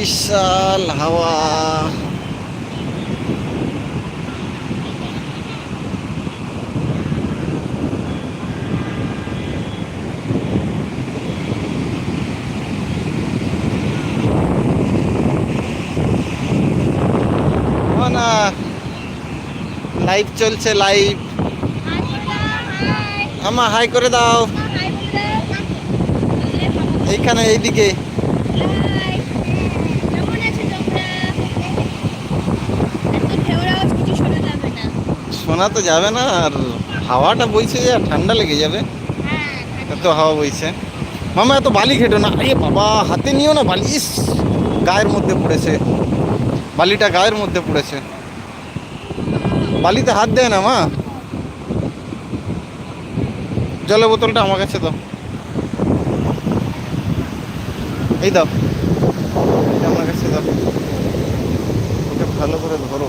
বিশাল হাওয়া। না লাইভ চলছে লাইভ আমা হাই করে দাও। এইখানে এইদিকে। শোনা তো যাবে না আর হাওয়াটা বইছে যে ঠান্ডা লেগে যাবে। এত হাওয়া বইছে। মামা এত বালি খেটো না। আরে বাবা হাতে নিও না বালি। ইস গায়ের মধ্যে পড়েছে। বালিটা গায়ের মধ্যে পড়েছে। বালিতে হাত দেয় না মা। জলের বোতলটা আমার কাছে দাও। এই দাও। আমার কাছে দাও। ওকে ভালো করে ধরো।